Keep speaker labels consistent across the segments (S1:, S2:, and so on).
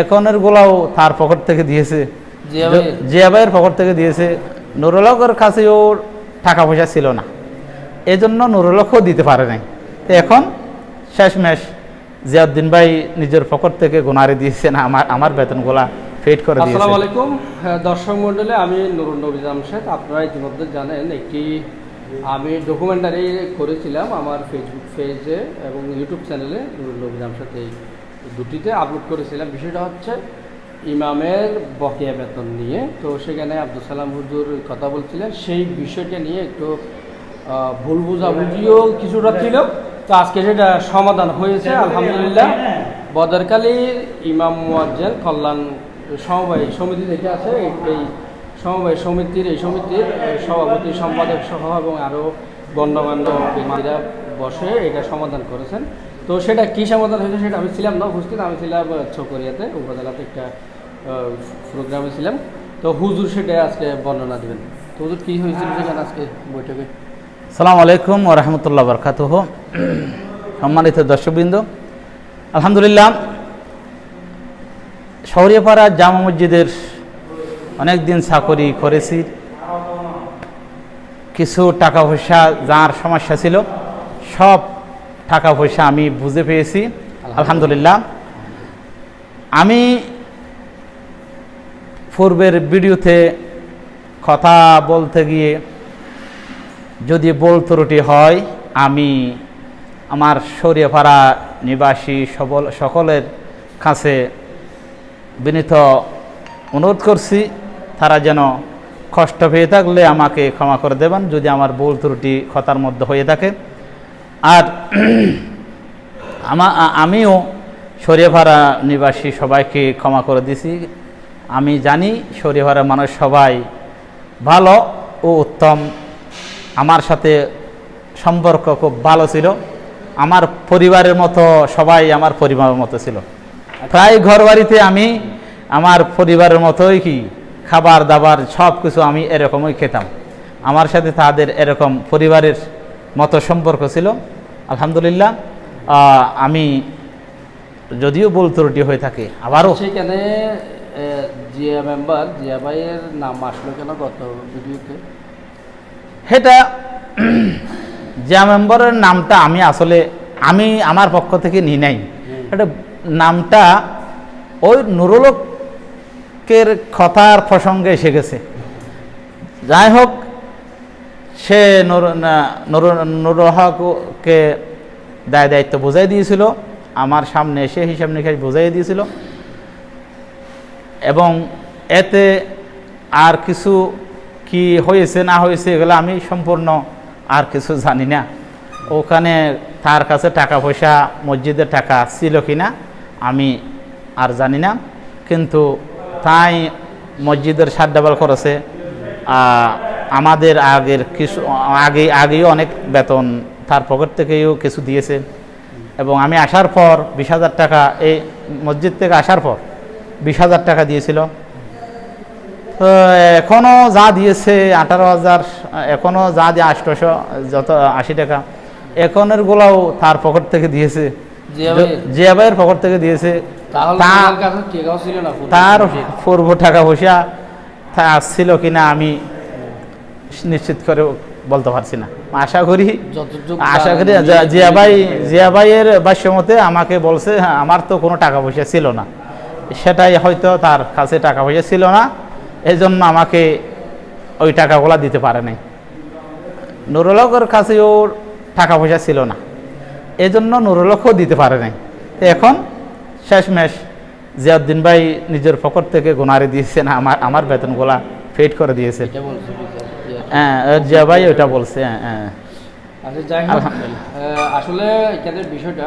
S1: এখনের গুলাও তার পকেট থেকে দিয়েছে।
S2: জিয়া ভাই
S1: ভাইয়ের পকেট থেকে দিয়েছে। নুরুলকের কাছে ওর টাকা পয়সা ছিল না। এই জন্য নুরুলকও দিতে পারে নাই। তো এখন শেষমেশ জিয়াউদ্দিন ভাই নিজের পকেট থেকে গোনারে দিয়েছেন আমার আমার বেতনগুলা ফেড করে দিয়েছে।
S2: আসসালামু আলাইকুম। হ্যাঁ, দর্শক মণ্ডলে আমি নুরুল নবী জামশেদ আপনারা ইতিমধ্যে জানেন একটি আমি ডকুমেন্টারি করেছিলাম আমার ফেসবুক পেজে এবং ইউটিউব চ্যানেলে নুরুল নবী জামশেদ এই দুটিতে আপলোড করেছিলাম। বিষয়টা হচ্ছে ইমামের বকেয়া বেতন নিয়ে। তো সেখানে আব্দুল সালাম হুজুর কথা বলছিলেন। সেই বিষয়টা নিয়ে একটু ভুল বুঝাবুঝিও কিছুটা ছিল। তো আজকে সেটা সমাধান হয়েছে আলহামদুলিল্লাহ। বদরকালীর ইমাম মুয়াজ্জেন কল্যাণ সমবায় সমিতি থেকে আছে। এই- এই সমবায় সমিতির এই সমিতির সভাপতি সম্পাদক সহ এবং আরও গণ্যমান্য ব্যক্তিরা বসে এটা সমাধান করেছেন। তো সেটা কী সমাধান হয়েছে সেটা আমি ছিলাম না উপস্থিত আমি ছিলাম আহ, চকরিয়াতে উপজেলাতে একটা প্রোগ্রামে ছিলাম। তো হুজুর সেটা আজকে বর্ণনা দেবেন। তো হুজুর কী হয়েছিল সেখানে আজকে বৈঠকে?
S1: সালাম আলাইকুম রহমতুল্লাহ বরকাত সম্মানিত দর্শকবৃন্দ আলহামদুলিল্লাহ শহরিয়াপাড়া জামা মসজিদের অনেক দিন চাকরি করেছি। কিছু টাকা পয়সা যার সমস্যা ছিল সব টাকা পয়সা আমি বুঝে পেয়েছি, আলহামদুলিল্লাহ। আমি পূর্বের ভিডিওতে কথা বলতে গিয়ে যদি বল ত্রুটি হয়, আমি আমার সরিয়াপাড়া নিবাসী সবল সকলের কাছে বিনীত অনুরোধ করছি, তারা যেন কষ্ট পেয়ে থাকলে আমাকে ক্ষমা করে দেবেন। যদি আমার ভুল ত্রুটি কথার মধ্যে হয়ে থাকে আর আমা, আমিও সরিয়াপাড়া নিবাসী সবাইকে ক্ষমা করে দিছি। আমি জানি সরিয়াপাড়ার মানুষ সবাই ভালো ও উত্তম। আমার সাথে সম্পর্ক খুব ভালো ছিল। আমার পরিবারের মতো সবাই আমার পরিবারের মতো ছিল। প্রায় ঘর বাড়িতে আমি আমার পরিবারের মতোই কি খাবার দাবার সব কিছু আমি এরকমই খেতাম। আমার সাথে তাদের এরকম পরিবারের মতো সম্পর্ক ছিল। আলহামদুলিল্লাহ আমি যদিও বল ত্রুটি হয়ে থাকে আবারও।
S2: সেখানে জিয়া মেম্বার জিয়া ভাইয়ের নাম আসলো কেন গত ভিডিওতে?
S1: সেটা যে মেম্বারের নামটা আমি আসলে আমি আমার পক্ষ থেকে নিই নাই। এটা নামটা ওই নুরুলকের কথার প্রসঙ্গে এসে গেছে। যাই হোক সে নুর- না- নুর- নুরুল হককে দায় দায়িত্ব বোঝাই দিয়েছিল। আমার সামনে এসে হিসাব নিকাশ বোঝাই দিয়েছিল। এবং এতে আর কিছু কি হয়েছে, না হয়েছে এগুলো আমি সম্পূর্ণ আর কিছু জানি না। ওখানে তার কাছে টাকা পয়সা, মসজিদের টাকা ছিল কি না আমি আর জানি না। কিন্তু তাই মসজিদের সাত ডাবল করেছে আমাদের আগের কিছু আগে আগেও অনেক বেতন তার পকেট থেকেও কিছু দিয়েছে। এবং আমি আসার পর বিশ হাজার টাকা এই মসজিদ থেকে আসার পর বিশ হাজার টাকা দিয়েছিল। তো এখনও যা দিয়েছে আঠারো হাজার এখনও যা দিয়ে আটশোশো যত আশি টাকা এখনের গুলাও তার পকেট থেকে দিয়েছে।
S2: জিয়া
S1: ভাইয়ের পকেট থেকে দিয়েছে।
S2: ছিল
S1: তার পূর্ব টাকা পয়সা তা আসছিল কিনা আমি নিশ্চিত করে বলতে পারছি না। আশা করি আশা করি জিয়া ভাই জিয়া ভাইয়ের ভাষ্য মতে আমাকে বলছে হ্যাঁ আমার তো কোনো টাকা পয়সা ছিল না। সেটাই হয়তো তার কাছে টাকা পয়সা ছিল না। এই জন্য আমাকে ওই টাকাগুলা দিতে পারে নাই। নুরুলকের কাছে ওর টাকা পয়সা ছিল না। এই জন্য নুরুলকও দিতে পারে নাই। তো এখন শেষমেশ জিয়াউদ্দিন ভাই নিজের পকেট থেকে গোনারে দিয়েছেন আমার আমার বেতনগুলা ফেড করে দিয়েছে। হ্যাঁ জিয়া ভাই ওইটা বলছে হ্যাঁ হ্যাঁ।
S2: আচ্ছা যাই হোক আসলে এখানে বিষয়টা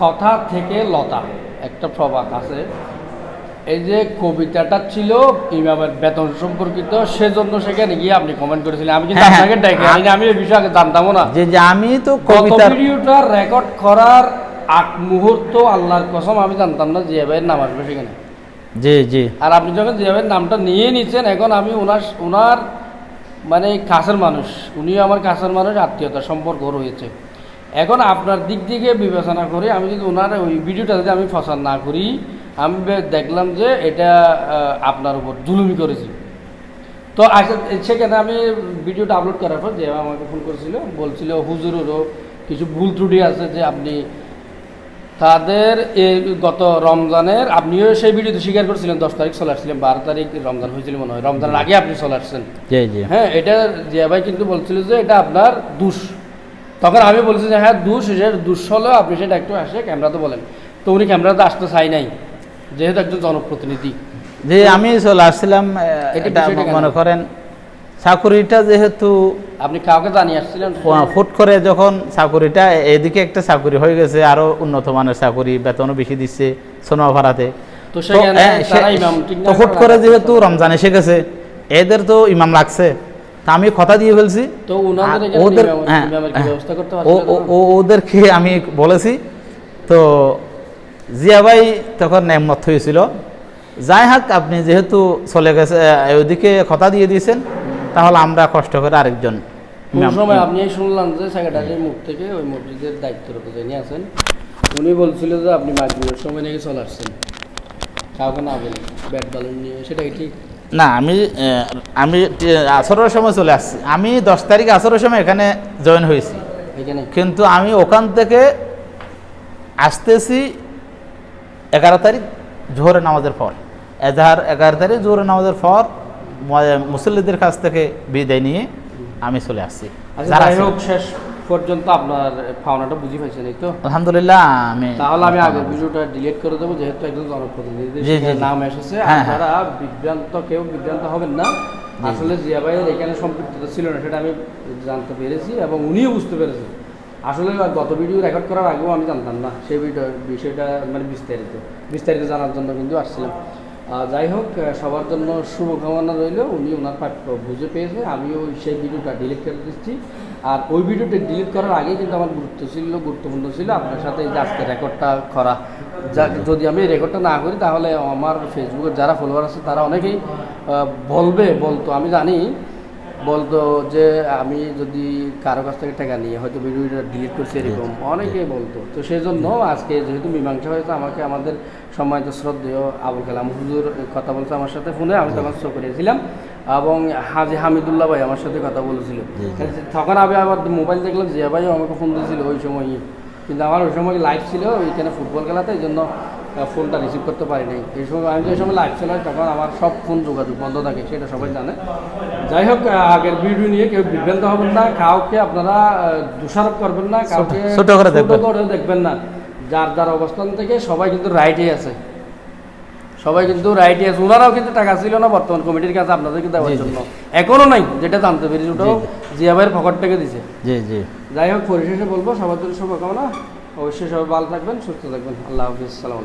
S2: কথা থেকে লতা একটা প্রবাদ আছে। এই যে কবিতাটা ছিল ইমামের বেতন সম্পর্কিত সেজন্য সেখানে গিয়ে আপনি কমেন্ট করেছিলেন। আমি কিন্তু
S1: হ্যাঁ, হ্যাঁ।
S2: আপনাকে ডেকে আনি আমি এই বিষয়ে আগে জানতামও না।
S1: যে যে আমি তো
S2: গত
S1: কবিতার
S2: ভিডিওটা রেকর্ড করার আগ মুহূর্ত আল্লাহর কসম আমি জানতাম না জিয়া ভাইয়ের নাম আসবে সেখানে।
S1: জি জি।
S2: আর আপনি যখন যেভাবে নামটা নিয়ে নিচ্ছেন এখন আমি ওনার ওনার মানে কাছের মানুষ, উনিও আমার কাছের মানুষ, আত্মীয়তার সম্পর্ক রয়েছে। এখন আপনার দিক থেকে বিবেচনা করে আমি যদি ওনার ওই ভিডিওটা যদি আমি ফসাদ না করি, আমি দেখলাম যে এটা আপনার উপর জুলুমি করেছি। তো আচ্ছা সেখানে আমি ভিডিওটা আপলোড করার পর যে আমাকে ফোন করেছিল, বলছিল, হুজুরেরও কিছু ভুল ত্রুটি আছে যে আপনি তাদের এই গত রমজানের আপনিও সেই ভিডিওতে স্বীকার করেছিলেন দশ তারিখ চলে আসছিলেন বারো তারিখ রমজান হয়েছিল মনে হয় রমজানের আগে আপনি চলে আসছেন। হ্যাঁ এটা জিয়া ভাই কিন্তু বলছিল যে এটা আপনার দুষ। তখন আমি বলছি যে হ্যাঁ দুষ এটা দুষ হলেও আপনি সেটা একটু আসে ক্যামেরাতে বলেন। তো উনি ক্যামেরাতে আসতে চাই নাই যেহেতু একজন জনপ্রতিনিধি।
S1: যে আমি চলে আসছিলাম
S2: এটা
S1: এটা মনে করেন চাকুরিটা যেহেতু
S2: আপনি কাউকে জানিয়ে আসছিলেন?
S1: ফুট করে যখন চাকুরিটা এদিকে একটা চাকুরি হয়ে গেছে আরও উন্নত মানের চাকুরি বেতনও বেশি দিচ্ছে সোনা ভাড়াতে।
S2: তো সেখানে
S1: হ্যাঁ,
S2: করে
S1: যেহেতু রমজান এসে গেছে এদের তো ইমাম লাগছে। তা আমি কথা দিয়ে ফেলছি।
S2: তো
S1: ওদের হ্যাঁ, হ্যাঁ। ওদেরকে আমি বলেছি। তো জিয়া ভাই তখন নেমত হয়েছিল। যাই হোক আপনি যেহেতু চলে গেছে আহ, ওইদিকে কথা দিয়ে দিয়েছেন। তাহলে আমরা কষ্ট করে আরেকজন
S2: সময় আপনি শুনলাম যে সেক্রেটারির মুখ থেকে ওই মসজিদের দায়িত্বরত যিনি আছেন উনি বলছিল যে আপনি মাগরিবের সময় নাকি চলে আসছেন। কাউকে না বলে ব্যাট বল নিয়ে সেটা ঠিক?
S1: না আমি আমি আসরের সময় চলে আসছি। আমি দশ তারিখ আসরের সময় এখানে জয়েন হয়েছি।
S2: এখানে?
S1: কিন্তু আমি ওখান থেকে আসতেছি এগারো তারিখ জোহরের নামাজের পর। এজাহার এগারো তারিখ জোহরের নামাজের পর মুসল্লিদের কাছ থেকে বিদায় নিয়ে আমি চলে আসছি।
S2: আচ্ছা
S1: যারা
S2: হোক শেষ পর্যন্ত আপনার পাওনাটা বুঝি পাইছেন এই তো?
S1: আলহামদুলিল্লাহ আমি
S2: তাহলে আমি আগের ভিডিওটা ডিলিট করে দেবো যেহেতু একজন জনপ্রতিনিধি। নাম এসেছে।
S1: হ্যাঁ,
S2: আপনারা বিভ্রান্ত কেউ বিভ্রান্ত হবেন না। আসলে জিয়া ভাইয়ের এখানে সম্পৃক্ততা ছিল না সেটা আমি জানতে পেরেছি এবং উনিও বুঝতে পেরেছেন। আসলে গত ভিডিও রেকর্ড করার আগেও আমি জানতাম না সেই ভিডিও বিষয়টা মানে বিস্তারিত। বিস্তারিত জানার জন্য কিন্তু আসছিলাম। যাই হোক সবার জন্য শুভকামনা রইল। উনি ওনার পাঠ্য বুঝে পেয়েছে, আমিও সেই ভিডিওটা ডিলিট করে দিচ্ছি। আর ওই ভিডিওটা ডিলিট করার আগে কিন্তু আমার গুরুত্ব ছিল, গুরুত্বপূর্ণ ছিল। আপনার সাথে এই যে আজকে রেকর্ডটা করা, যা যদি আমি রেকর্ডটা না করি, তাহলে আমার ফেসবুকের যারা ফলোয়ার আছে, তারা অনেকেই বলবে, বলতো। আমি জানি বলতো যে আমি যদি কারও কাছ থেকে টাকা নিয়ে হয়তো ভিডিওটা ডিলিট করছি এরকম অনেকেই বলতো। তো সেই জন্য আজকে যেহেতু মীমাংসা হয়েছে আমাকে আমাদের সম্মানিত শ্রদ্ধেয় আবুল কালাম হুজুর কথা বলছে আমার সাথে ফোনে আমি তখন শো করেছিলাম। এবং হাজি হামিদুল্লাহ ভাই আমার সাথে কথা বলেছিল। তখন আমি আবার মোবাইল দেখলাম জিয়া ভাইও আমাকে ফোন দিয়েছিল ওই সময়ই কিন্তু আমার ওই সময় লাইভ ছিল ওইখানে ফুটবল খেলাতে এই জন্য ফোনটা রিসিভ করতে পারি নাই। এই সময় আমি যে সময় লাইভ চালাই তখন আমার সব ফোন যোগাযোগ বন্ধ থাকে সেটা সবাই জানে। যাই হোক আগের ভিডিও নিয়ে কেউ বিভ্রান্ত হবেন না কাউকে আপনারা দোষারোপ করবেন না কাউকে
S1: ছোট করে দেখবেন।
S2: না। যার যার অবস্থান থেকে সবাই কিন্তু রাইটে আছে। সবাই কিন্তু রাইটে আছে। ওনারাও কিন্তু টাকা ছিল না বর্তমান কমিটির কাছে আপনাদেরকে দেওয়ার
S1: জি, জি।
S2: জন্য। এখনও নাই যেটা জানতে পেরেছি। ওটাও জিয়া ভাইয়ের পকেট থেকে দিছে।
S1: জি জি।
S2: যাই হোক পরিশেষে বলব সবার জন্য শুভকামনা। অবশ্যই সবাই ভালো থাকবেন সুস্থ থাকবেন। আল্লাহ হাফিজ। সালাম